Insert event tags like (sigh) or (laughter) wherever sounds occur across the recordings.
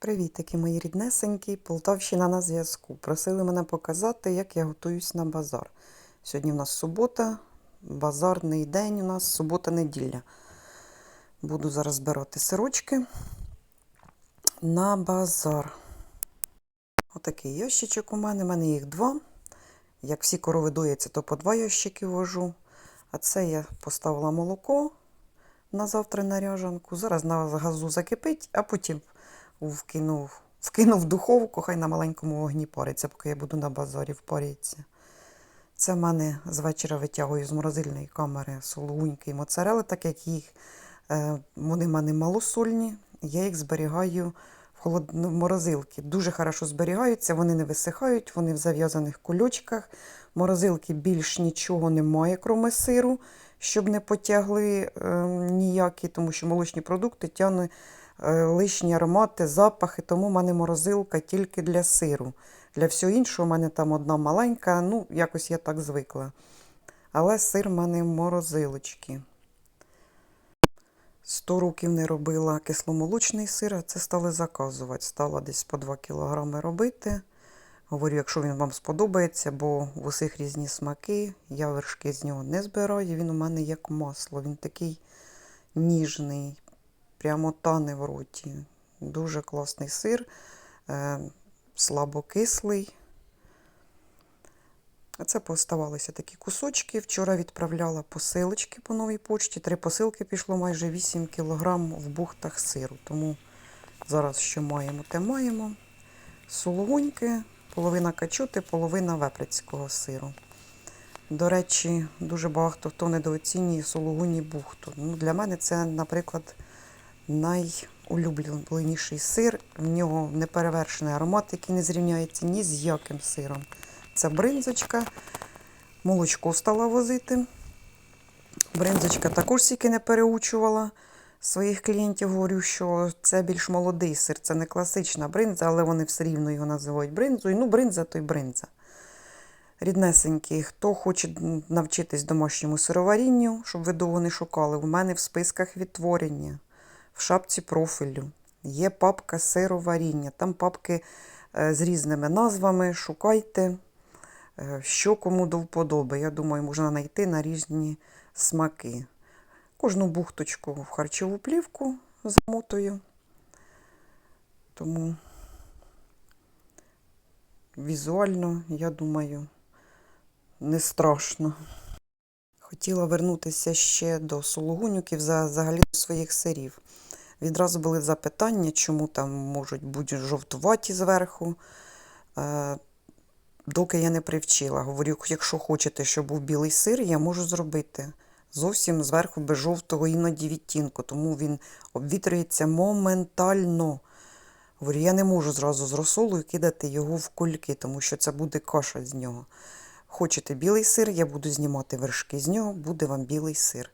Привіт, такі мої ріднесенькі, Полтавщина на зв'язку. Просили мене показати, як я готуюсь на базар. Сьогодні в нас субота, базарний день у нас субота-неділя. Буду зараз збирати сирочки на базар. Отакий ящичок у мене, у мене їх два. Як всі корови дояться, то по два ящики вожу. А це я поставила молоко на завтра на ряжанку. Зараз на газу закипить, а потім вкинув, вкинув духовку, хай на маленькому вогні париться, поки я буду на базарі впаритися. Це в мене з вечора витягую з морозильної камери сулугуньки і моцарели, так як їх, е, вони в мене малосольні, я їх зберігаю в холод... ну, морозилки. Дуже хорошо зберігаються, вони не висихають, вони в зав'язаних кульочках. Морозилки більш нічого немає, кроме сиру, щоб не потягли е, ніякі, тому що молочні продукти тягнуть лишні аромати, запахи, тому в мене морозилка тільки для сиру. Для всього іншого в мене там одна маленька, ну, якось я так звикла. Але сир в мене в морозилочці. 100 років не робила кисломолочний сир, а це стали заказувати. Стала десь по 2 кілограми робити. Говорю, якщо він вам сподобається, бо в усіх різні смаки, я вершки з нього не збираю, він у мене як масло. Він такий ніжний, прямо тане в роті. Дуже класний сир, е, слабокислий. Це поставалися такі кусочки. Вчора відправляла посилочки по новій почті. Три посилки пішло майже 8 кілограм в бухтах сиру. Тому зараз що маємо, те маємо. Сулугуньки, половина качути, половина веприцького сиру. До речі, дуже багато хто недооцінює сулугуні бухту. Ну, для мене це, наприклад, найулюбленіший сир. В нього неперевершений аромат, який не зрівняється ні з яким сиром. Це бринзочка. Молочко стала возити. Бринзочка також стільки не переучувала своїх клієнтів. Говорю, що це більш молодий сир, це не класична бринза, але вони все рівно його називають бринзою. Ну, бринза то й бринза. Ріднесенький, хто хоче навчитись домашньому сироварінню, щоб ви довго не шукали, у мене в списках відтворення, в шапці профілю. Є папка сироваріння. Там папки е, з різними назвами. Шукайте, е, що кому до вподоби. Я думаю, можна знайти на різні смаки. Кожну бухточку в харчову плівку замотую. Тому візуально, я думаю, не страшно. Хотіла вернутися ще до сулугунюків за взагалі до своїх сирів. Відразу були запитання, чому там можуть бути жовтуваті зверху. Е, доки я не привчила. Говорю, якщо хочете, щоб був білий сир, я можу зробити. Зовсім зверху без жовтого іноді відтінку, тому він обвітрюється моментально. Говорю, я не можу зразу з розсолою кидати його в кульки, тому що це буде каша з нього. Хочете білий сир, я буду знімати вершки з нього, буде вам білий сир.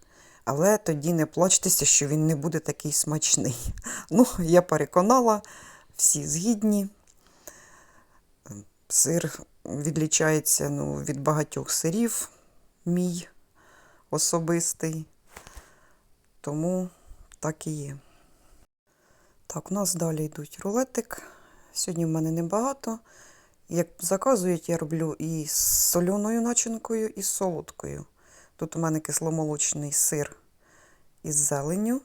Але тоді не плачтеся, що він не буде такий смачний. (laughs) Ну, я переконала, всі згідні. Сир відлічається ну, від багатьох сирів, мій особистий. Тому так і є. Так, у нас далі йдуть рулетик. Сьогодні в мене небагато. Як заказують, я роблю і з соленою начинкою, і з солодкою. Тут у мене кисломолочний сир із зеленню.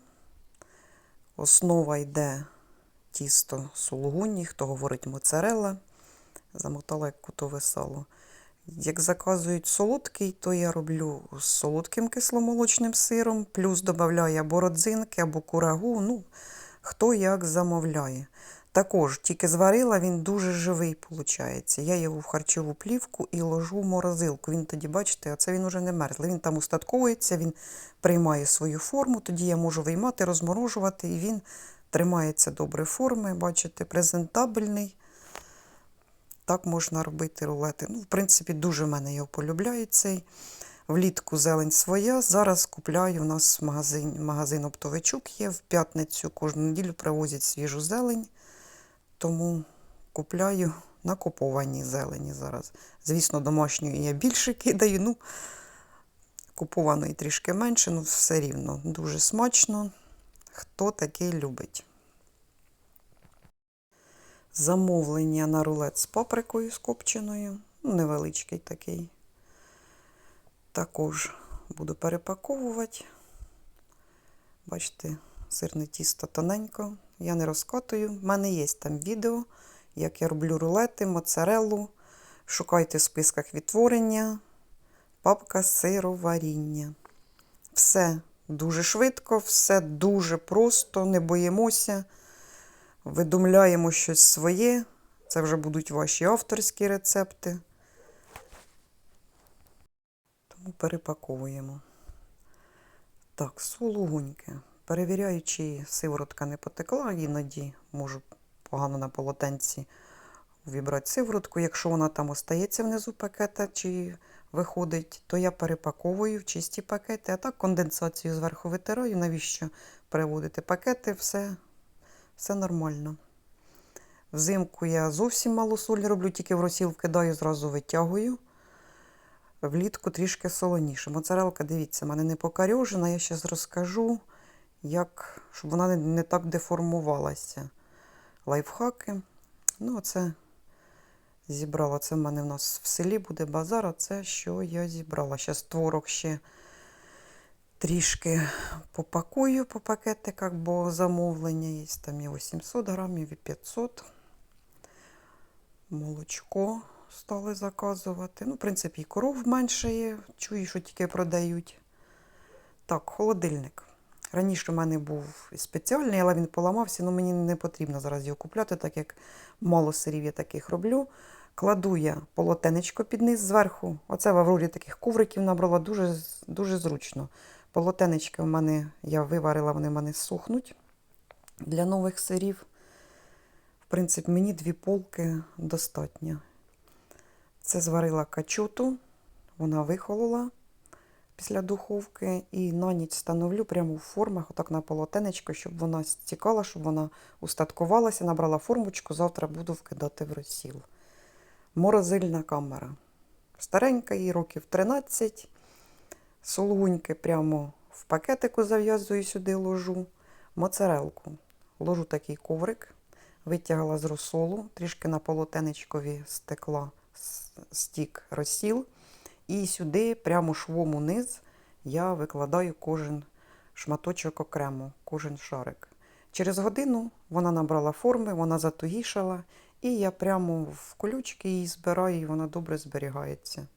Основа йде тісто сулугуні, хто говорить моцарелла. Замотала як кутове сало. Як заказують солодкий, то я роблю з солодким кисломолочним сиром, плюс додаю або родзинки, або курагу. Ну, хто як замовляє. Також тільки зварила, він дуже живий, виходить. Я його в харчову плівку і ложу в морозилку. Він тоді, бачите, оце він уже не мерзлий. Він там устатковується, він приймає свою форму, тоді я можу виймати, розморожувати, і він тримається добре форми, бачите, презентабельний. Так можна робити рулети. Ну, В принципі, дуже мене його полюбляють цей. Влітку зелень своя. Зараз купляю у нас магазин, магазин оптовичук є. В п'ятницю кожну неділю привозять свіжу зелень. Тому купляю накуповані зелені зараз. Звісно, домашньої я більше (laughs) кидаю. ну, Купованої трішки менше, ну все рівно дуже смачно. Хто такий любить. Замовлення на рулет з паприкою скопченою. Ну, невеличкий такий. Також буду перепаковувати. Бачите, сирне тісто тоненько. Я не розкатую. У мене є там відео, як я роблю рулети, моцареллу. Шукайте в списках відтворення. Папка сироваріння. Все дуже швидко, все дуже просто, не боїмося. Видумляємо щось своє. Це вже будуть ваші авторські рецепти. Тому перепаковуємо. Так, сулугуньки. Перевіряю, чи сиворотка не потекла, іноді можу погано на полотенці вібрати сиворотку. Якщо вона там остається внизу пакета чи виходить, то я перепаковую в чисті пакети, а так конденсацію зверху витираю. Навіщо переводити пакети? Все, все нормально. Взимку я зовсім мало солі роблю, тільки в розсіл вкидаю, зразу витягую. Влітку трішки солоніше. Моцарелка, дивіться, в мене не покарьожена. Я зараз розкажу, як, щоб вона не, не так деформувалася. Лайфхаки. Ну, оце зібрала. Це в мене в нас в селі буде базар, а це що я зібрала. Зараз творог ще трішки попакую по пакетиках, бо замовлення є. Там і 800 грамів, і 500. Молочко стали заказувати. Ну, в принципі, і коров менше є. Чую, що тільки продають. Так, холодильник. Раніше в мене був спеціальний, але він поламався, але мені не потрібно зараз його купляти, так як мало сирів я таких роблю. Кладу я полотенечко під низ зверху. Оце в Аврорі таких ковриків набрала дуже, дуже зручно. Полотенечки в мене я виварила, вони в мене сухнуть для нових сирів. В принципі, мені дві полки достатньо. Це зварила качуту, вона вихолола після духовки і на ніч становлю прямо в формах, отак на полотенечко, щоб вона стікала, щоб вона устаткувалася, набрала формочку, завтра буду вкидати в розсіл. Морозильна камера. Старенька, їй років 13. Сулгуньки прямо в пакетику зав'язую сюди ложу. Моцарелку. Ложу такий коврик, витягла з розсолу, трішки на полотенечкові стекла стік розсіл. І сюди, прямо швом униз, я викладаю кожен шматочок окремо, кожен шарик. Через годину вона набрала форми, вона затугішала, і я прямо в колючки її збираю, і вона добре зберігається.